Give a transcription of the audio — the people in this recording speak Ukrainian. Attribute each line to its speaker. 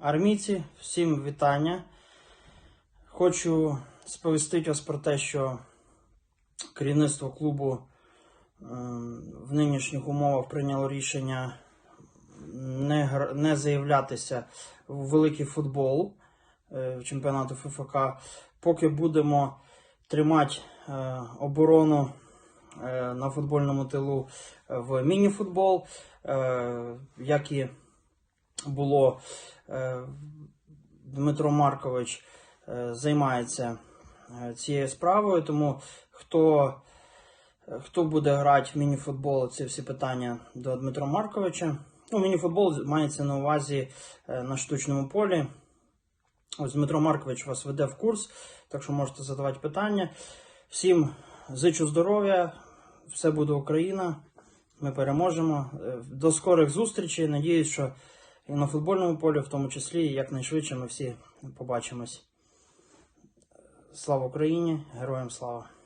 Speaker 1: Армійці, всім вітання. Хочу сповістити вас про те, що керівництво клубу в нинішніх умовах прийняло рішення не, не заявлятися в великий футбол е, в чемпіонату ФФК, поки будемо тримати е, оборону е, на футбольному тилу в міні-футбол, як і було е, Дмитро Маркович е, займається е, цією справою, тому хто, хто буде грати в міні-футбол, це всі питання до Дмитра Марковича. Ну, міні-футбол мається на увазі на штучному полі. Ось Дмитро Маркович вас веде в курс, так що можете задавати питання. Всім зичу здоров'я, все буде Україна. Ми переможемо. До скорих зустрічей. Надіюсь, що і на футбольному полі, в тому числі, і якнайшвидше ми всі побачимось. Слава Україні! Героям слава!